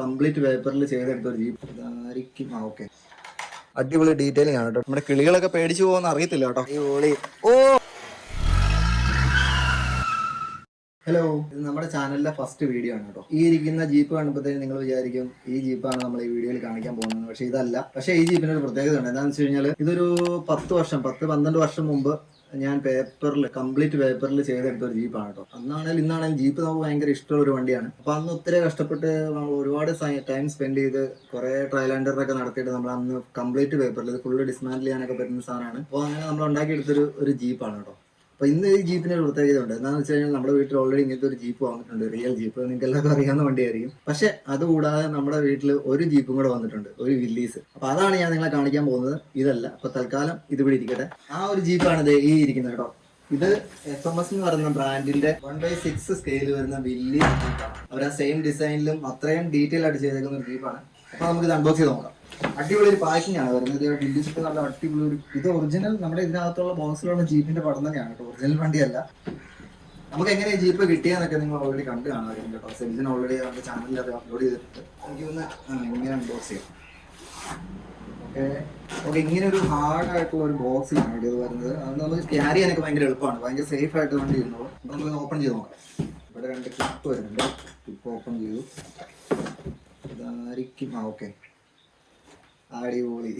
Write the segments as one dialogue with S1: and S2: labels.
S1: Complete പേപ്പറിൽ ചെയ്തെടുത്ത ഒരു ജീപ്പ്. ഇതായിരിക്കും. ആ ഓക്കെ. അടിപൊളി ഡീറ്റെയിലിംഗ് ആണ് കേട്ടോ. നമ്മുടെ കിളികളൊക്കെ പേടിച്ചു പോകുന്ന അറിയത്തില്ല കേട്ടോ. അടിപൊളി ഓ! ഹലോ ഇത് നമ്മുടെ ചാനലിലെ ഫസ്റ്റ് വീഡിയോ ആണ് കേട്ടോ. ഈ ഇരിക്കുന്ന ജീപ്പ് കാണുമ്പോഴത്തേക്കും നിങ്ങൾ വിചാരിക്കും ഈ ജീപ്പാണ് നമ്മൾ ഈ വീഡിയോയിൽ കാണിക്കാൻ പോകുന്നത്. പക്ഷേ ഇതല്ല. പക്ഷേ ഈ ജീപ്പിന് ഒരു പ്രത്യേകത ഉണ്ട്. എന്താണെന്ന് വെച്ച് കഴിഞ്ഞാൽ ഇതൊരു പത്ത് വർഷം പത്ത് പന്ത്രണ്ട് വർഷം മുമ്പ് ഞാൻ പേപ്പറിൽ കംപ്ലീറ്റ് പേപ്പറിൽ ചെയ്തെടുത്ത ഒരു ജീപ്പാണ് കേട്ടോ. അന്നാണെങ്കിൽ ഇന്നാണെങ്കിലും ജീപ്പ് നമുക്ക് ഭയങ്കര ഇഷ്ടമുള്ള ഒരു വണ്ടിയാണ്. അപ്പോൾ അന്ന് ഒത്തിരി കഷ്ടപ്പെട്ട് ഒരുപാട് ടൈം സ്പെൻഡ് ചെയ്ത് കുറേ ട്രയൽ നടത്തിയിട്ട് നമ്മൾ അന്ന് കംപ്ലീറ്റ് പേപ്പറിൽ ഫുള്ള് ഡിസ്മാൻഡിൽ ചെയ്യാനൊക്കെ പറ്റുന്ന സാധനമാണ്. അപ്പോൾ അങ്ങനെ നമ്മൾ ഉണ്ടാക്കിയെടുത്തൊരു ഒരു ജീപ്പാണ് കേട്ടോ. അപ്പൊ ഇന്ന് ഈ ജീപ്പിന് ഒരു പ്രത്യേകത ഉണ്ട്. എന്താണെന്ന് വെച്ച് കഴിഞ്ഞാൽ നമ്മുടെ വീട്ടിൽ ഓൾറെഡി ഇങ്ങനത്തെ ഒരു ജീപ്പ് വന്നിട്ടുണ്ട്. Real jeep. നിങ്ങൾക്ക് എല്ലാവർക്കും അറിയാവുന്ന വണ്ടിയായിരിക്കും. പക്ഷെ അതുകൂടാതെ നമ്മുടെ വീട്ടിൽ ഒരു ജീപ്പും കൂടെ വന്നിട്ടുണ്ട്. ഒരു വില്ലീസ് അപ്പൊ അതാണ് ഞാൻ നിങ്ങളെ കാണിക്കാൻ പോകുന്നത്. ഇതല്ല. അപ്പൊ തൽക്കാലം ഇത് ഇവിടെ ഇരിക്കട്ടെ. ആ ഒരു ജീപ്പാണ് ഈ ഇരിക്കുന്നത് കേട്ടോ. ഇത് എഫ് എം എസ് എന്ന് പറയുന്ന ബ്രാൻഡിന്റെ വൺ ബൈ സിക്സ് സ്കെയിൽ വരുന്ന വില്ലീസ് അവർ ആ സെയിം ഡിസൈനിലും അത്രയും ഡീറ്റെയിൽ ആയിട്ട് ചെയ്തേക്കുന്ന ഒരു ജീപ്പാണ്. അപ്പൊ നമുക്ക് ഇത് അൺബോക്സ് ചെയ്ത് നോക്കാം. അടിപൊളി ഒരു പാക്കിംഗ് ആണ് വരുന്നത്. വില്ലിച്ചിട്ട് നല്ല അടിപൊളി ഒരു ഇത് ഒറിജിനൽ നമ്മുടെ ഇതിനകത്തുള്ള ബോക്സിലുള്ള ജീപ്പിന്റെ പടം തന്നെയാണ് കേട്ടോ. ഒറിജിനൽ വണ്ടിയല്ല. നമുക്ക് എങ്ങനെ ജീപ്പ് കിട്ടിയെന്നൊക്കെ നിങ്ങൾ ഓൾറെഡി കണ്ടു കാണുമായിരിക്കും കേട്ടോ. സെൽസിന് ഓൾറെഡി നമ്മുടെ ചാനലിൽ അത് അപ്ലോഡ് ചെയ്തിട്ടുണ്ട്. എനിക്കൊന്ന് ഇങ്ങനെ അൺബോക്സ് ചെയ്യാം. ഇങ്ങനെ ഒരു ഹാർഡ് ആയിട്ടുള്ള ഒരു ബോക്സിലാണ് ഇത് വരുന്നത്. അത് നമുക്ക് ക്യാരി ചെയ്യാനൊക്കെ ഭയങ്കര എളുപ്പമാണ്. ഭയങ്കര സേഫ് ആയിട്ട് വണ്ടി ഇരുന്നോളൂ. നമുക്ക് ഓപ്പൺ ചെയ്ത് നോക്കാം. ഇവിടെ രണ്ട് ക്ലിപ്പ് വരുന്നുണ്ട്. ക്ലിപ്പ് ഓപ്പൺ ചെയ്തു. ഇതായിരിക്കും. ആ ഓക്കെ അടിപൊളി.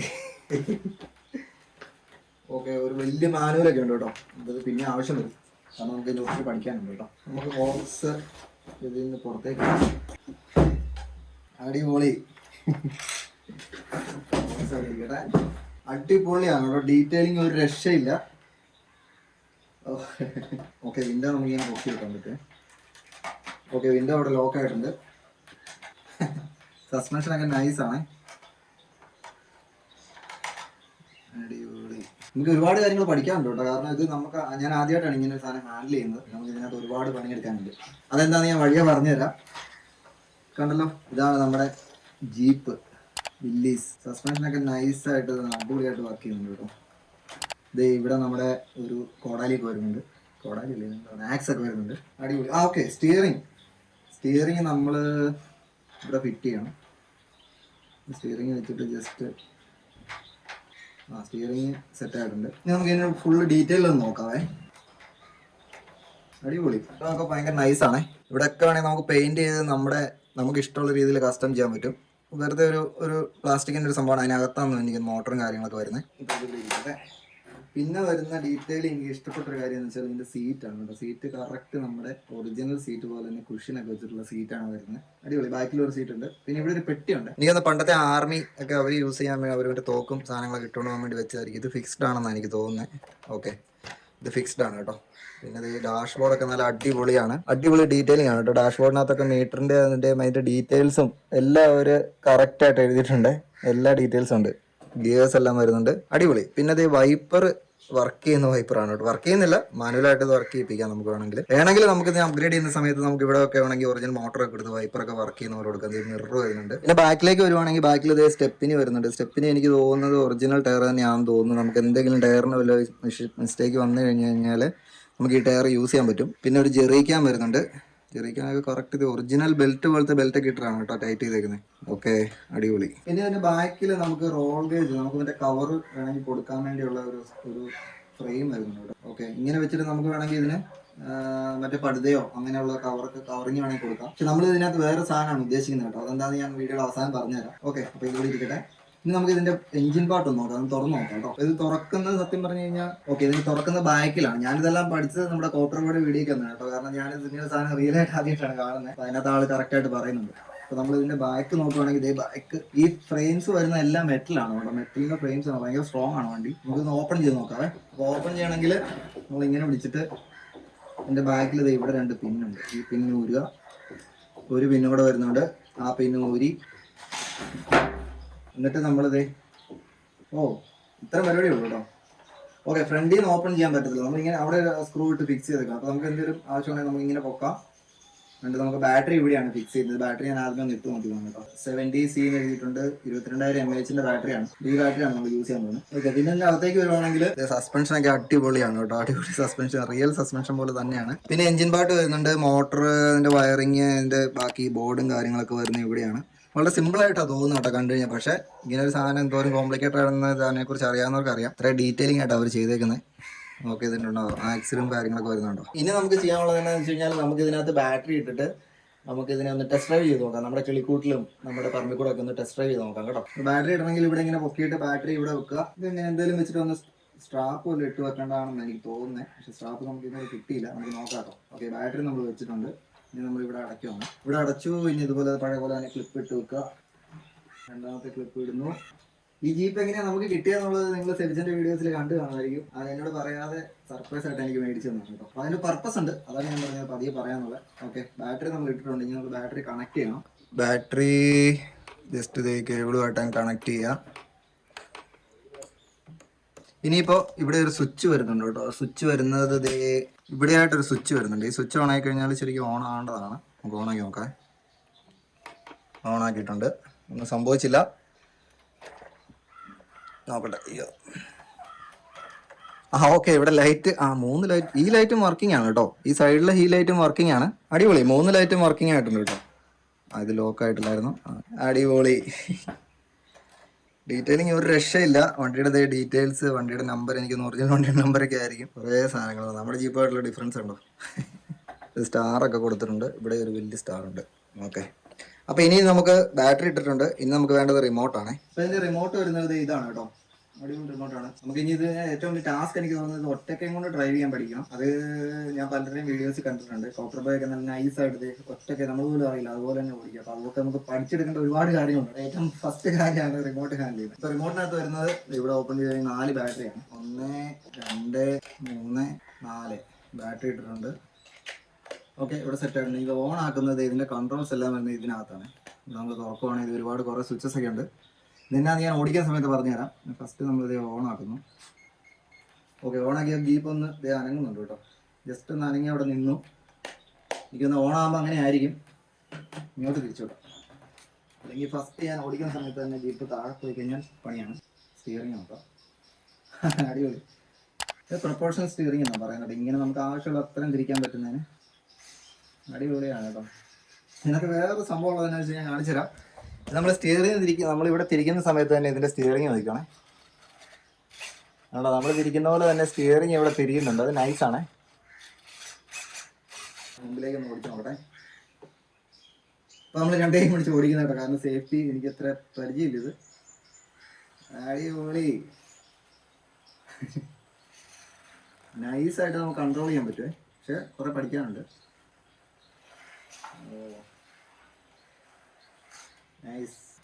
S1: ഓക്കെ ഒരു വലിയ മാനുവലൊക്കെ ഉണ്ട് കേട്ടോ. അത് പിന്നെ ആവശ്യം വരും കാരണം നമുക്ക് ഇതിനെ ഒത്തിരി പഠിക്കാനുണ്ട് കേട്ടോ. നമുക്ക് ബോക്സ് ഇതിൽ നിന്ന് പുറത്തേക്ക്. അടിപൊളി. അടിപൊളിയാണ് കേട്ടോ. ഡീറ്റെയിലിംഗ് ഒരു രക്ഷയില്ല. ഓക്കെ വിൻഡോ നമുക്ക് ഇങ്ങനെ പൊക്കി വെക്കാൻ പറ്റും ഓക്കെ വിൻഡോ അവിടെ ലോക്ക് ആയിട്ടുണ്ട്. സസ്പെൻഷൻ ഒക്കെ നൈസ് ആണ് അടിപൊളി നമുക്ക് ഒരുപാട് കാര്യങ്ങൾ പഠിക്കാനുണ്ട് കേട്ടോ. കാരണം ഇത് നമുക്ക് ഞാൻ ആദ്യമായിട്ടാണ് ഇങ്ങനെ ഒരു സാധനം ഹാൻഡിൽ ചെയ്യുന്നത്. നമുക്ക് ഇതിനകത്ത് ഒരുപാട് പണിയെടുക്കാനുണ്ട് അതെന്താന്ന് ഞാൻ വഴിയെ പറഞ്ഞുതരാം. കണ്ടല്ലോ? ഇതാണ് നമ്മുടെ ജീപ്പ് വില്ലീസ് സസ്പെൻഷനൊക്കെ നൈസായിട്ട് അടിപൊളിയായിട്ട് വർക്ക് ചെയ്യുന്നുണ്ട് കേട്ടോ. ഇത് ഇവിടെ നമ്മുടെ ഒരു കോടാലിയൊക്കെ വരുന്നുണ്ട്. കോടാലി അല്ലേ ആക്സ് ഒക്കെ വരുന്നുണ്ട്. അടിപൊളി. ആ ഓക്കെ സ്റ്റിയറിങ് സ്റ്റിയറിങ് നമ്മൾ ഇവിടെ ഫിറ്റ് ചെയ്യണം. സ്റ്റിയറിങ് വെച്ചിട്ട് ജസ്റ്റ് ആ സ്റ്റിയറിംഗ് സെറ്റ് ആയിട്ടുണ്ട്. ഇനി നമുക്ക് ഇതിന് ഫുള്ള് ഡീറ്റെയിൽ ഒന്ന് നോക്കാവേ. അടിപൊളി. നമുക്ക് ഭയങ്കര നൈസ് ആണ്. ഇവിടെ ഒക്കെ വേണമെങ്കിൽ നമുക്ക് പെയിന്റ് ചെയ്ത് നമ്മുടെ നമുക്ക് ഇഷ്ടമുള്ള രീതിയിൽ കസ്റ്റം ചെയ്യാൻ പറ്റും. വെറുതെ ഒരു ഒരു പ്ലാസ്റ്റിക്കിന്റെ ഒരു സംഭവമാണ്. അതിനകത്താണ് എനിക്ക് മോട്ടറും കാര്യങ്ങളൊക്കെ വരുന്നത്. പിന്നെ വരുന്ന ഡീറ്റെയിൽ എനിക്ക് ഇഷ്ടപ്പെട്ട ഒരു കാര്യം എന്ന് വെച്ചാൽ ഇതിന്റെ സീറ്റ് ആണ് കേട്ടോ. സീറ്റ് കറക്റ്റ് നമ്മുടെ ഒറിജിനൽ സീറ്റ് പോലെ തന്നെ കുഷനൊക്കെ വെച്ചിട്ടുള്ള സീറ്റാണ് വരുന്നത്. അടിപൊളി. ബാക്കിൽ ഒരു സീറ്റ് ഉണ്ട്. പിന്നെ ഇവിടെ ഒരു പെട്ടിയുണ്ട്. എനിക്കൊന്ന് പണ്ടത്തെ ആർമി ഒക്കെ അവർ യൂസ് ചെയ്യാൻ വേണ്ടി മറ്റേ തോക്കും സാധനങ്ങളൊക്കെ ഇട്ടുകൊണ്ട് പോകാൻ വേണ്ടി വെച്ചതായിരിക്കും. ഇത് ഫിക്സ്ഡ് ആണെന്നാണ് എനിക്ക് തോന്നുന്നത് ഓക്കെ ഇത് ഫിക്സ്ഡ് ആണ് കേട്ടോ. പിന്നെ ഈ ഡാഷ് ബോർഡൊക്കെ നല്ല അടിപൊളിയാണ്. അടിപൊളി ഡീറ്റെയിലിംഗ് ആണ് കേട്ടോ. ഡാഷ് ബോർഡിനകത്തൊക്കെ മീറ്ററിന്റെ അതിന്റെ അതിന്റെ ഡീറ്റെയിൽസും എല്ലാം ഒരു കറക്റ്റ് ആയിട്ട് എഴുതിയിട്ടുണ്ട്. എല്ലാ ഡീറ്റെയിൽസും ഉണ്ട്. ഗിയേഴ്സ് എല്ലാം വരുന്നുണ്ട്. അടിപൊളി. പിന്നെ അതേ വൈപ്പർ വർക്ക് ചെയ്യുന്ന വൈപ്പറാണ് കേട്ടോ. വർക്ക് ചെയ്യുന്നില്ല. മാനുവലായിട്ട് വർക്ക് ചെയ്യിപ്പിക്കാം നമുക്ക് വേണമെങ്കിൽ. വേണമെങ്കിൽ നമുക്ക് ഇത് അപ്ഗ്രേഡ് ചെയ്യുന്ന സമയത്ത് നമുക്ക് ഇവിടെ ഒക്കെ വേണമെങ്കിൽ ഒറിജിനൽ മോട്ടറൊക്കെ എടുത്ത് വൈപ്പറൊക്കെ വർക്ക് ചെയ്യുന്ന പോലെ കൊടുക്കാം. മിറർ വരുന്നുണ്ട്. പിന്നെ ബാക്കിലേക്ക് വരുവാണെങ്കിൽ ബാക്കിൽ ഇതേ സ്റ്റെപ്പിന് വരുന്നുണ്ട്. സ്റ്റെപ്പിന് എനിക്ക് തോന്നുന്നത് ഒറിജിനൽ ടയർ തന്നെയാണെന്ന് തോന്നുന്നു. നമുക്ക് എന്തെങ്കിലും ടയറിന് വല്ല മിസ്റ്റേക്ക് വന്നു കഴിഞ്ഞു കഴിഞ്ഞാൽ നമുക്ക് ഈ ടയർ യൂസ് ചെയ്യാൻ പറ്റും. പിന്നെ ഒരു ജെറിക്കാൻ വരുന്നുണ്ട്. ജെറിക്കാനൊക്കെ കറക്റ്റ് ഇത് ഒറിജിനൽ ബെൽറ്റ് പോലത്തെ ബെൽറ്റ് ഒക്കെ ഇട്ടാണ് കേട്ടോ ടൈറ്റ് ചെയ്തേക്കുന്നത് ഓക്കെ അടിപൊളി. പിന്നെ ഇതിന്റെ ബാക്കിൽ നമുക്ക് റോൾ ഗേജ് നമുക്ക് ഇതിന്റെ കവർ വേണമെങ്കിൽ കൊടുക്കാൻ വേണ്ടിയുള്ള ഒരു ഒരു ഫ്രെയിം വരുന്നുണ്ട് ഓക്കെ ഇങ്ങനെ വെച്ചിട്ട് നമുക്ക് വേണമെങ്കിൽ ഇതിന് മറ്റേ പടുതയോ അങ്ങനെയുള്ള കവർക്ക് കവറിങ് വേണമെങ്കിൽ കൊടുക്കാം. പക്ഷെ നമ്മൾ ഇതിനകത്ത് വേറെ സാധനമാണ് ഉദ്ദേശിക്കുന്നത് കേട്ടോ. അതെന്താന്ന് ഞാൻ വീഡിയോയുടെ അവസാനം പറഞ്ഞുതരാം. ഓക്കെ അപ്പൊ ഇതുകൂടി ഇരിക്കട്ടെ. ഇനി നമുക്ക് ഇതിന്റെ എഞ്ചിൻ പാട്ട് ഒന്ന് നോക്കാം. തുറന്നു നോക്കാം കേട്ടോ. ഇത് തുറക്കുന്നത് സത്യം പറഞ്ഞു കഴിഞ്ഞാൽ ഓക്കെ ഇതിന് തുറക്കുന്ന ബാക്കിലാണ് ഞാനിതെല്ലാം പഠിച്ചത് നമ്മുടെ കോപ്പറോടെ വീഡിയോ ഒക്കെ കേട്ടോ. കാരണം ഞാൻ ഇതിന്റെ സാധനം റിയൽ ആയിട്ട് ആദ്യമായിട്ടാണ് കാണുന്നത്. അതിനകത്ത് ആൾ കറക്റ്റ് ആയിട്ട് പറയുന്നുണ്ട്. അപ്പൊ നമ്മൾ ഇതിന്റെ ബാക്ക് നോക്കുവാണെങ്കിൽ ഇതേ ബാക്ക് ഈ ഫ്രെയിംസ് വരുന്ന എല്ലാം മെറ്റലാണ് കേട്ടോ. മെറ്റലിന്റെ ഫ്രെയിംസ് ആണ്. ഭയങ്കര സ്ട്രോങ് ആണ് വണ്ടി. നമുക്കൊന്ന് ഓപ്പൺ ചെയ്ത് നോക്കാവേ. അപ്പൊ ഓപ്പൺ ചെയ്യണമെങ്കിൽ നമ്മൾ ഇങ്ങനെ പിടിച്ചിട്ട് ഇതിന്റെ ബാക്കിൽ ഇത് ഇവിടെ രണ്ട് പിന്നുണ്ട് ഈ പിന്ന് ഊരുക. ഒരു പിന്നൂടെ വരുന്നുണ്ട്. ആ പിന്ന് ഊരി. എന്നിട്ട് നമ്മളിത് ഓ ഇത്ര പരിപാടി ഉള്ളൂ കേട്ടോ ഓക്കെ ഫ്രണ്ടിൽ നിന്ന് ഓപ്പൺ ചെയ്യാൻ പറ്റത്തില്ല. നമ്മളിങ്ങനെ അവിടെ സ്ക്രൂ ഇട്ട് ഫിക്സ് ചെയ്തേക്കാം അപ്പോൾ നമുക്ക് എന്തെങ്കിലും ആവശ്യമാണെങ്കിൽ നമുക്ക് ഇങ്ങനെ പൊക്കാം. എന്നിട്ട് നമുക്ക് ബാറ്ററി ഇവിടെയാണ് ഫിക്സ് ചെയ്തത് ബാറ്ററി ഞാൻ ആദ്യം ഒന്ന് ഇട്ട് നോക്കിയതാണ് കേട്ടോ. സെവന്റി സി എന്ന് എഴുതിയിട്ടുണ്ട്. ഇരുപത്തിരണ്ടായിരം എം എച്ചിന്റെ ബാറ്ററിയാണ് ഈ ബാറ്ററിയാണ് നമ്മൾ യൂസ് ചെയ്യാൻ പോകുന്നത്. ഓക്കെ പിന്നെ ഇതിന്റെ അകത്തേക്ക് വരുവാണെങ്കിൽ സസ്പെൻഷൻ ഒക്കെ അടിപൊളിയാണ് കേട്ടോ. അടിപൊളി സസ്പെൻഷൻ റിയൽ സസ്പെൻഷൻ പോലെ തന്നെയാണ്. പിന്നെ എഞ്ചിൻ പാർട്ട് വരുന്നുണ്ട്. മോട്ടർ അതിന്റെ വയറിങ് അതിന്റെ ബാക്കി ബോർഡും കാര്യങ്ങളൊക്കെ വരുന്നത് ഇവിടെയാണ്. വളരെ സിമ്പിൾ ആയിട്ടാണ് തോന്നുന്നത് കേട്ടോ കണ്ടു കഴിഞ്ഞാൽ. പക്ഷേ ഇങ്ങനെ ഒരു സാധനം എന്തോരം കോംപ്ലിക്കേറ്റഡ് ആണെന്ന് അതിനെ കുറിച്ച് അറിയാവുന്നവർക്ക് അറിയാം അത്ര ഡീറ്റെയിലിംഗ് ആയിട്ട് അവർ ചെയ്തേക്കുന്നത്. നോക്കി ഇതിട്ടുണ്ടോ ആക്സിഡും കാര്യങ്ങളൊക്കെ വരുന്നുണ്ടോ? ഇനി നമുക്ക് ചെയ്യാനുള്ളത് എന്താണെന്ന് വെച്ച് കഴിഞ്ഞാൽ നമുക്ക് ഇതിനകത്ത് ബാറ്ററി ഇട്ടിട്ട് നമുക്ക് ഇതിനെ ഒന്ന് ടെസ്റ്റ് ഡ്രൈവ് ചെയ്ത് നോക്കാം. നമ്മുടെ കിളിക്കൂട്ടിലും നമ്മുടെ പറമ്പിക്കൂടെ ഒക്കെ ഒന്ന് ടെസ്റ്റ് ഡ്രൈവ് ചെയ്ത് നോക്കാം കേട്ടോ. ബാറ്ററി ഇടണമെങ്കിൽ ഇവിടെ ഇങ്ങനെ പൊക്കിയിട്ട് ബാറ്ററി ഇവിടെ വെക്കുക. ഇത് ഇങ്ങനെ എന്തെങ്കിലും വെച്ചിട്ട് ഒന്ന് സ്ട്രാപ്പ് പോലെ ഇട്ട് വെക്കേണ്ടതാണെന്ന് എനിക്ക് തോന്നുന്നത് പക്ഷെ സ്ട്രാപ്പ് നമുക്ക് ഇതുവരെ കിട്ടിയില്ല. നമുക്ക് നോക്കാം ഓക്കെ ബാറ്ററി നമ്മൾ വെച്ചിട്ടുണ്ട്. ഇനി നമ്മൾ ഇവിടെ അടയ്ക്കുവാണ് ഇവിടെ അടച്ചു. ഇനി ഇതുപോലെ പഴയ പോലെ തന്നെ ക്ലിപ്പ് ഇട്ട് വെക്കുക. രണ്ടാമത്തെ ക്ലിപ്പ് ഇടുന്നു. ഈ ജീപ്പ് എങ്ങനെയാ നമുക്ക് കിട്ടിയെന്നുള്ളത് നിങ്ങൾ സെബിച്ചന്റെ വീഡിയോസിൽ കണ്ടു കാണുമായിരിക്കും. അത് എന്നോട് പറയാതെ സർപ്രൈസ് ആയിട്ട് എനിക്ക് മേടിച്ചു തന്നു കേട്ടോ. അപ്പൊ അതിന്റെ പർപ്പസ് ഉണ്ട്. അതാണ് ഞാൻ പറഞ്ഞത് പതിയെ പറയാനുള്ളത്. ഓക്കെ ബാറ്ററി നമ്മൾ ഇട്ടിട്ടുണ്ട്. ഇനി നമുക്ക് ബാറ്ററി കണക്ട് ചെയ്യണം. ബാറ്ററി ജസ്റ്റ് ഇത് കേബിളുമായിട്ട് കണക്ട് ചെയ്യാം. ഇനിയിപ്പോ ഇവിടെ ഒരു സ്വിച്ച് വരുന്നുണ്ട് കേട്ടോ. സ്വിച്ച് വരുന്നത് ദേ ഇവിടെയായിട്ടൊരു സ്വിച്ച് വരുന്നുണ്ട്. ഈ സ്വിച്ച് ഓൺ ആയി കഴിഞ്ഞാൽ ശരിക്കും ഓൺ ആവേണ്ടതാണ്. നമുക്ക് ഓൺ ആക്കി നോക്കാം. ഓൺ ആക്കിയിട്ടുണ്ട്. ഒന്നും സംഭവിച്ചില്ല. നോക്കട്ടെ അയ്യോ ആ ഓക്കെ ഇവിടെ ലൈറ്റ് ആ മൂന്ന് ലൈറ്റ് ഈ ലൈറ്റും വർക്കിംഗ് ആണ് കേട്ടോ ഈ സൈഡിലെ ഈ ലൈറ്റും വർക്കിംഗ് ആണ്. അടിപൊളി മൂന്ന് ലൈറ്റും വർക്കിംഗ് ആയിട്ടുണ്ട് കേട്ടോ അത് ലോക്ക് ആയിട്ടില്ലായിരുന്നു അടിപൊളി. ഡീറ്റെയിലിംഗ് ഒരു രക്ഷയില്ല. വണ്ടിയുടെ ഡീറ്റെയിൽസ് വണ്ടിയുടെ നമ്പർ എനിക്ക് ഒറിജിനൽ വണ്ടിയുടെ നമ്പറൊക്കെ ആയിരിക്കും. കുറേ സാധനങ്ങൾ നമ്മുടെ ജീപ്പായിട്ടുള്ള ഡിഫറൻസ് ഉണ്ടോ? സ്റ്റാർ ഒക്കെ കൊടുത്തിട്ടുണ്ട്. ഇവിടെ ഒരു വലിയ സ്റ്റാർ ഉണ്ട്. ഓക്കെ അപ്പൊ ഇനി നമുക്ക് ബാറ്ററി ഇട്ടിട്ടുണ്ട്. ഇനി നമുക്ക് വേണ്ടത് റിമോട്ടാണ് അപ്പോൾ റിമോട്ട് വരുന്നത് ഇതാണ് കേട്ടോ. അടിപൊളി റിമോട്ടാണ് നമുക്ക് ഇനി ഇത് ഏറ്റവും വലിയ ടാസ്ക് എനിക്ക് തോന്നുന്നത് ഒറ്റയ്ക്കും കൊണ്ട് ഡ്രൈവ് ചെയ്യാൻ പഠിക്കണം. അത് ഞാൻ പലരുടെയും വീഡിയോസ് കണ്ടിട്ടുണ്ട്. കോപ്പർ ബൈക്ക് നല്ല നൈസ് ആയിട്ട് ഒറ്റയ്ക്ക് നമ്മൾ പോലും അറിയില്ല. അതുപോലെ തന്നെ ഓടിക്കുക. അപ്പൊ അതൊക്കെ നമുക്ക് പഠിച്ചെടുക്കേണ്ട ഒരുപാട് കാര്യങ്ങളുണ്ട്. ഏറ്റവും ഫസ്റ്റ് കാര്യമാണ് റിമോട്ട് ഹാൻഡിൽ ചെയ്യുന്നത്. ഇപ്പൊ റിമോട്ടിനകത്ത് വരുന്നത് ഇവിടെ ഓപ്പൺ ചെയ്ത് നാല് ബാറ്ററിയാണ് ഒന്ന് രണ്ട് മൂന്ന് നാല്. ബാറ്ററി ഇട്ടിട്ടുണ്ട്. ഓക്കെ ഇവിടെ സെറ്റ് ആയിട്ടുണ്ട്. ഇത് ഓൺ ആക്കുന്നത് ഇതിന്റെ കൺട്രോൾസ് എല്ലാം വരുന്നത് ഇതിനകത്താണ്. ഇത് നമ്മൾ തുറക്കുവാണെങ്കിൽ ഇത് ഒരുപാട് കുറേ സ്വിച്ചസ് ഒക്കെ ഉണ്ട്. ഇതിനാ ഞാൻ ഓടിക്കാൻ സമയത്ത് പറഞ്ഞുതരാം. ഫസ്റ്റ് നമ്മൾ ഇത് ഓൺ ആക്കുന്നു. ഓക്കെ ഓൺ ആക്കിയ ഗീപ്പ് ഒന്ന് ഇത് അനങ്ങുന്നുണ്ട് കേട്ടോ. ജസ്റ്റ് ഒന്ന് അനങ്ങി അവിടെ നിന്നു. എനിക്കൊന്ന് ഓൺ ആകുമ്പോൾ അങ്ങനെ ആയിരിക്കും. ഇങ്ങോട്ട് തിരിച്ചോട്ടെ അല്ലെങ്കിൽ ഫസ്റ്റ് ഞാൻ ഓടിക്കുന്ന സമയത്ത് തന്നെ ജീപ്പ് താഴെ പോയി കഴിഞ്ഞാൽ പണിയാണ്. സ്റ്റിയറിംഗ് നോക്കാം അടിപൊളി. പ്രൊപ്പോർഷൻ സ്റ്റിയറിംഗ് എന്നാണ് പറയുന്നത്. ഇങ്ങനെ നമുക്ക് ആവശ്യമുള്ള അത്രയും തിരിക്കാൻ പറ്റുന്നതിന് അടിപൊളിയാണ് കേട്ടോ ഇതിനകത്ത് വേറൊരു സംഭവം ഉള്ളതെന്ന് വെച്ചാൽ ഞാൻ കാണിച്ചു തരാം നമ്മൾ സ്റ്റിയറിംഗ് തിരിക്കും നമ്മളിവിടെ തിരിക്കുന്ന സമയത്ത് തന്നെ ഇതിന്റെ സ്റ്റിയറിംഗ് നോക്കണേ ആണോ നമ്മൾ തിരിക്കുന്ന പോലെ തന്നെ സ്റ്റിയറിംഗ് ഇവിടെ തിരിയുന്നുണ്ട്. അത് നൈസാണ് മുമ്പിലേക്ക് ഒന്ന് ഓടിച്ചു നോക്കട്ടെ. അപ്പോൾ നമ്മൾ രണ്ടേയും പിടിച്ച് ഓടിക്കുന്ന കേട്ടോ. കാരണം സേഫ്റ്റി എനിക്ക് അത്ര പരിചയമില്ല ഇത്. അടിപൊളി. നൈസായിട്ട് നമുക്ക് കൺട്രോൾ ചെയ്യാൻ പറ്റുമേ പക്ഷെ കുറേ പഠിക്കാനുണ്ട്.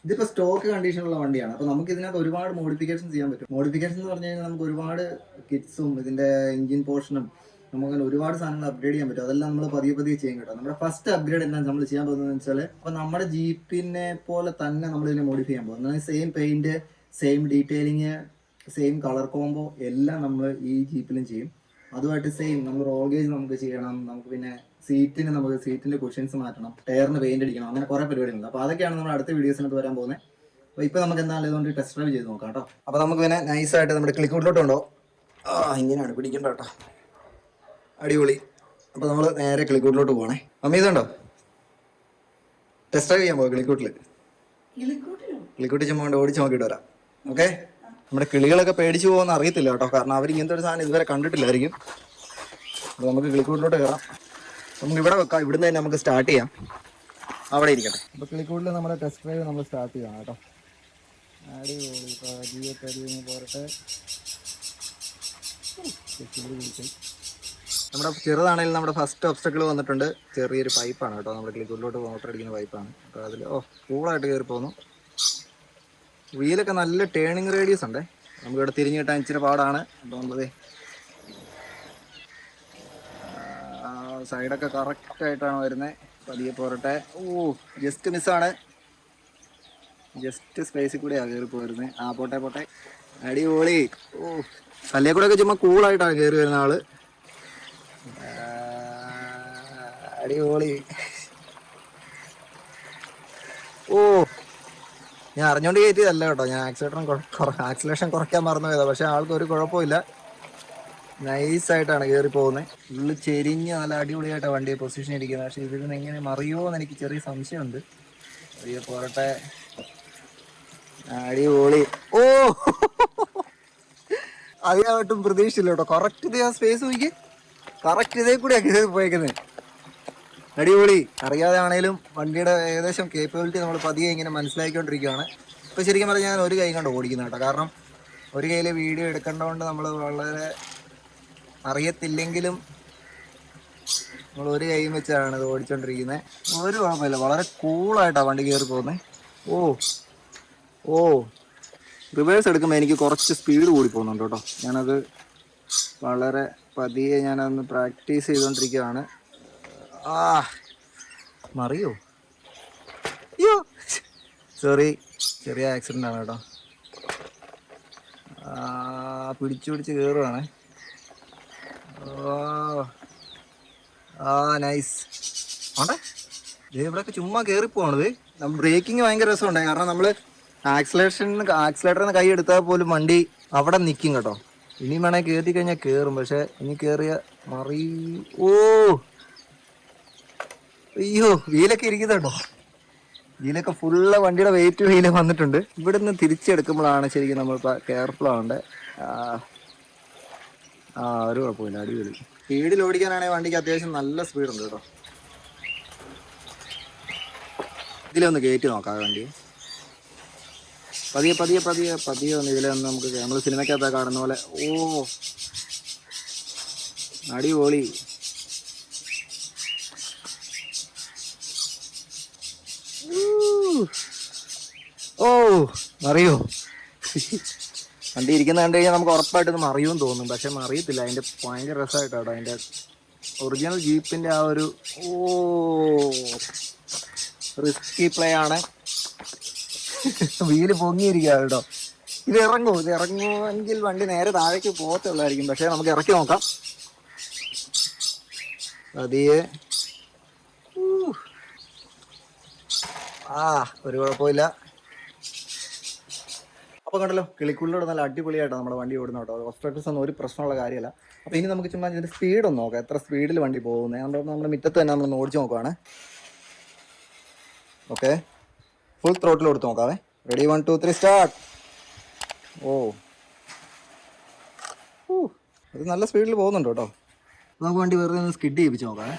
S1: ഇതിപ്പോ സ്റ്റോക്ക് കണ്ടീഷനുള്ള വണ്ടിയാണ്. അപ്പൊ നമുക്ക് ഇതിനകത്ത് ഒരുപാട് മോഡിഫിക്കേഷൻ ചെയ്യാൻ പറ്റും. മോഡിഫിക്കേഷൻ എന്ന് പറഞ്ഞു കഴിഞ്ഞാൽ നമുക്ക് ഒരുപാട് കിറ്റ്സും ഇതിന്റെ എഞ്ചിൻ പോർഷനും നമുക്ക് ഒരുപാട് സാധനങ്ങൾ അപ്ഗ്രേഡ് ചെയ്യാൻ പറ്റും. അതെല്ലാം നമ്മൾ പതിയെ പതിയെ ചെയ്യും കേട്ടോ. നമ്മുടെ ഫസ്റ്റ് അപ്ഗ്രേഡ് എന്താ നമ്മൾ ചെയ്യാൻ പോകുന്നത് വെച്ചാൽ അപ്പൊ നമ്മുടെ ജീപ്പിനെ പോലെ തന്നെ നമ്മൾ ഇതിനെ മോഡിഫൈ ചെയ്യാൻ പോകുന്നത് same paint same detailing same colour combo എല്ലാം നമ്മൾ ഈ ജീപ്പിലും ചെയ്യും. അതുമായിട്ട് സെയിം നമ്മൾ റോഗേജ് നമുക്ക് ചെയ്യണം. നമുക്ക് പിന്നെ സീറ്റിന് നമുക്ക് സീറ്റിന്റെ കുഷൻസ് മാറ്റണം. ടയറിന് പെയിന്റ് അടിക്കണം. അങ്ങനെ കുറെ പരിപാടികളുണ്ട്. അപ്പൊ അതൊക്കെയാണ് നമ്മൾ അടുത്ത വീഡിയോസിനകത്ത് വരാൻ പോകുന്നത്. അപ്പൊ ഇപ്പൊ നമുക്ക് എന്തായാലും ഇതുകൊണ്ട് ടെസ്റ്റ് ഡ്രൈവ് ചെയ്ത് നോക്കാം കേട്ടോ. അപ്പൊ നമുക്ക് പിന്നെ നൈസ് ആയിട്ട് നമ്മുടെ ക്ലിക്കൗട്ടിലോട്ട് ഉണ്ടോ ആ ഇങ്ങനെയാണ് പിടിക്കണ്ട കേട്ടോ. അടിപൊളി. അപ്പൊ നമ്മൾ നേരെ ക്ലിക്കൂട്ടിലോട്ട് പോകണേ അമ്മ ഇതുണ്ടോ? ടെസ്റ്റ് ഡ്രൈവ് ചെയ്യാൻ പോകാം ക്ലിക്കൗട്ടിൽ ക്ലിക്കൂട്ടി ചുമ്മാ കൊണ്ട് ഓടിച്ച് നോക്കിയിട്ട് വരാം. ഓക്കെ? നമ്മുടെ കിളികളൊക്കെ പേടിച്ചു പോകുമെന്ന് അറിയത്തില്ല കേട്ടോ. കാരണം അവർ ഇങ്ങനത്തെ ഒരു സാധനം ഇതുവരെ കണ്ടിട്ടില്ലായിരിക്കും. അപ്പോൾ നമുക്ക് കിളിക്കൂട്ടിലോട്ട് കയറാം നമുക്ക് ഇവിടെ വെക്കാം. ഇവിടുന്ന് തന്നെ നമുക്ക് സ്റ്റാർട്ട് ചെയ്യാം. അവിടെ ഇരിക്കട്ടെ. അപ്പോൾ കിളിക്കൂട്ടിൽ നമ്മുടെ ടെസ്റ്റ് ഡ്രൈവ് നമ്മൾ സ്റ്റാർട്ട് ചെയ്യാം കേട്ടോ. അടിപൊളി. പോരട്ടെ. നമ്മുടെ ചെറുതാണെങ്കിലും നമ്മുടെ ഫസ്റ്റ് ഒബ്സ്റ്റക്കിൾ വന്നിട്ടുണ്ട്. ചെറിയൊരു പൈപ്പാണ് കേട്ടോ. നമ്മുടെ ക്ലിക്കൂട്ടിലോട്ട് മോട്ടർ അടിക്കുന്ന പൈപ്പാണ് അപ്പോൾ അതിൽ ഓ കൂളായിട്ട് കയറി പോകുന്നു വീലൊക്കെ നല്ല ടേണിങ് റേഡിയസ് ഉണ്ടേ. നമുക്കിവിടെ തിരിഞ്ഞു കിട്ടാൻ ഇച്ചിരി പാടാണ്. അപ്പോൾ നമ്മളത് സൈഡൊക്കെ കറക്റ്റ് ആയിട്ടാണ് വരുന്നത് പതിയെ പോരട്ടെ. ഓ ജസ്റ്റ് മിസ്സാണ് ജസ്റ്റ് സ്പേസിൽ കൂടെയാണ് കയറി പോരുന്നത് ആ പോട്ടെ പോട്ടെ. അടിപൊളി. ഓ തലേ കൂടെ ഒക്കെ ചുമ്മാ കൂളായിട്ടാണ് കയറി വരുന്ന ആൾ. അടിപൊളി. ഓ ഞാൻ അറിഞ്ഞോണ്ട് കയറ്റിയതല്ല കേട്ടോ. ഞാൻ ആക്സിലേറ്റർ ആക്സിലേഷൻ കുറയ്ക്കാൻ മറന്നു പോയതാ പക്ഷെ ആൾക്ക് ഒരു കുഴപ്പമില്ല നൈസ് ആയിട്ടാണ് കയറി പോകുന്നത് ഉള്ളിൽ ചെരിഞ്ഞ് നല്ല അടിപൊളിയായിട്ടാണ് വണ്ടിയെ പൊസിഷൻ ഇരിക്കുന്നത് പക്ഷെ ഇതിൽ നിന്ന് എങ്ങനെ മറിയോ എന്ന് എനിക്ക് ചെറിയ സംശയമുണ്ട്. അറിയോ പോരട്ടെ. അടിപൊളി. ഓ! അതിനായിട്ടും പ്രതീക്ഷയില്ല കേട്ടോ. കറക്റ്റ് ഇതേ ആ സ്പേസ് നോക്കി കറക്റ്റ് ഇതേ കൂടെ കയറി പോയേക്കുന്നത് അടിപൊളി. അറിയാതെ ആണെങ്കിലും വണ്ടിയുടെ ഏകദേശം കേപ്പബിലിറ്റി നമ്മൾ പതിയെ ഇങ്ങനെ മനസ്സിലാക്കിക്കൊണ്ടിരിക്കുകയാണ് ഇപ്പം ശരിക്കും പറഞ്ഞാൽ ഞാൻ ഒരു കൈ കണ്ട് ഓടിക്കുന്നത് കേട്ടോ. കാരണം ഒരു കയ്യിൽ വീഡിയോ എടുക്കേണ്ടതുകൊണ്ട് നമ്മൾ വളരെ അറിയത്തില്ലെങ്കിലും നമ്മൾ ഒരു കൈ വെച്ചാണ് ഇത് ഓടിച്ചോണ്ടിരിക്കുന്നത് ഒരു കുഴപ്പമില്ല. വളരെ കൂളായിട്ടാണ് വണ്ടി കയറി പോകുന്നത് ഓ ഓ. റിവേഴ്സ് എടുക്കുമ്പോൾ എനിക്ക് കുറച്ച് സ്പീഡ് കൂടി പോകുന്നുണ്ട് കേട്ടോ. ഞാനത് വളരെ പതിയെ ഞാനതൊന്ന് പ്രാക്ടീസ് ചെയ്തുകൊണ്ടിരിക്കുകയാണ് ആ മറിയോ? അയ്യോ. സോറി ചെറിയ ആക്സിഡന്റ് ആണ് കേട്ടോ. പിടിച്ചു പിടിച്ച് കയറുവാണേ ആ നൈസ് കേറി പോകണത് ചുമ്മാ ബ്രേക്കിംഗ് ഭയങ്കര രസമുണ്ടായി കാരണം നമ്മൾ ആക്സിലേഷൻ ആക്സിലേറ്ററിന് കൈ എടുത്താൽ പോലും വണ്ടി അവിടെ നിൽക്കും കേട്ടോ. ഇനി വേണേൽ കയറ്റി കഴിഞ്ഞാൽ കയറും പക്ഷെ ഇനി കയറിയ മറി ഓ! അയ്യോ വീലൊക്കെ ഇരിക്കുന്നുണ്ടോ വീലൊക്കെ ഫുള്ള് വണ്ടിയുടെ വെയിറ്റ് വീൽ വന്നിട്ടുണ്ട്. ഇവിടുന്ന് തിരിച്ചെടുക്കുമ്പോഴാണ് ശരിക്കും നമ്മൾ കെയർഫുൾ ആവേണ്ടത് ആ ഒരു കുഴപ്പമില്ല. അടിപൊളി. സ്പീഡിൽ ഓടിക്കാനാണെങ്കിൽ വണ്ടിക്ക് അത്യാവശ്യം നല്ല സ്പീഡ് ഉണ്ട് കേട്ടോ. ഇതിലൊന്ന് കയറ്റി നോക്കാം വണ്ടി. പതിയെ പതിയെ പതിയെ പതിയെ ഒന്ന് ഇതിലൊന്ന് നമുക്ക് നമ്മൾ സിനിമയ്ക്കകത്ത് കാണുന്ന പോലെ. ഓ അടിപൊളി. ഓ അറിയോ? വണ്ടി ഇരിക്കുന്ന കണ്ടു കഴിഞ്ഞാൽ നമുക്ക് ഉറപ്പായിട്ട് അറിയുമെന്ന് തോന്നും. പക്ഷെ മറിയത്തില്ല. അതിന്റെ ഭയങ്കര രസമായിട്ടാണ് അതിന്റെ ഒറിജിനൽ ജീപ്പിന്റെ ആ ഒരു ഓ റിസ്കി പ്ലേ ആണ്. വീൽ പൊങ്ങിയിരിക്കുക കേട്ടോ ഇത് ഇറങ്ങൂ ഇത് ഇറങ്ങുമെങ്കിൽ വണ്ടി നേരെ താഴേക്ക് പോകത്തുള്ളായിരിക്കും. പക്ഷെ നമുക്ക് ഇറക്കി നോക്കാം. പതിയെ. ആ ഒരു കുഴപ്പമില്ല. അപ്പോൾ കണ്ടല്ലോ കിളിക്കുള്ളിലൂടെ നല്ല അടിപൊളിയായിട്ട് നമ്മുടെ വണ്ടി ഓടുന്ന കേട്ടോ. ഓസ്ട്രേറ്റസ് ഒന്നും ഒരു പ്രശ്നമുള്ള കാര്യമല്ല. അപ്പോൾ ഇനി നമുക്ക് ചുമ്മാ ഇതിന്റെ സ്പീഡ് ഒന്ന് നോക്കാം. എത്ര സ്പീഡിൽ വണ്ടി പോകുന്നത് അതുകൊണ്ട് നമ്മുടെ മുറ്റത്ത് തന്നെ നമ്മൾ ഓടിച്ച് നോക്കുവാണ്. ഓക്കെ ഫുൾ ത്രോട്ടിൽ കൊടുത്ത് നോക്കാവേ. Ready one two three start ഓ. അത് നല്ല സ്പീഡിൽ പോകുന്നുണ്ട് കേട്ടോ. നമുക്ക് വണ്ടി വെറുതെ സ്കിഡ് ചെയ്യിപ്പിച്ച് നോക്കാം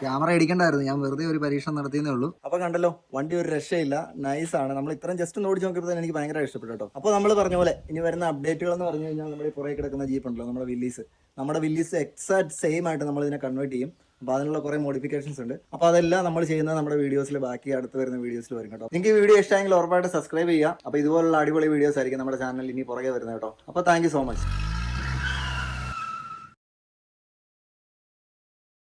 S1: ക്യാമറ അടിക്കണ്ടായിരുന്നു ഞാൻ വെറുതെ ഒരു പരീക്ഷണം നടത്തിയെന്നേ ഉള്ളൂ. അപ്പൊ കണ്ടല്ലോ വണ്ടി ഒരു രക്ഷയില്ല. നൈസ് ആണ്. നമ്മൾ ഇത്രയും ജസ്റ്റ് ഒന്ന് ഓടിച്ച് നോക്കിയപ്പോൾ തന്നെ എനിക്ക് ഭയങ്കര ഇഷ്ടപ്പെട്ടു കേട്ടോ. അപ്പോൾ നമ്മൾ പറഞ്ഞ പോലെ ഇനി വരുന്ന അപ്ഡേറ്റുകൾ എന്ന് പറഞ്ഞു കഴിഞ്ഞാൽ നമ്മുടെ പുറകെ കിടക്കുന്ന ജീപ്പ് ഉണ്ടല്ലോ നമ്മുടെ വില്ലീസ് നമ്മുടെ വില്ലീസ് എക്സാക്ട് സെയിം ആയിട്ട് നമ്മൾ ഇതിനെ കൺവേർട്ട് ചെയ്യും. അപ്പോൾ അതിനുള്ള കുറേ മോഡിഫിക്കേഷൻസ് ഉണ്ട്. അപ്പോൾ അതെല്ലാം നമ്മൾ ചെയ്യുന്നത് നമ്മുടെ വീഡിയോസിൽ ബാക്കി അടുത്ത് വരുന്ന വീഡിയോസിൽ വരും കേട്ടോ. എനിക്ക് ഈ വീഡിയോ ഇഷ്ടമെങ്കിൽ ഉറപ്പായിട്ട് സബ്സ്ക്രൈബ് ചെയ്യുക. അപ്പോൾ ഇതുപോലുള്ള അടിപൊളി വീഡിയോസ് ആയിരിക്കും നമ്മുടെ ചാനലിൽ ഇനി പുറകെ വരുന്നത് കേട്ടോ. അപ്പോൾ താങ്ക് സോ മച്ച്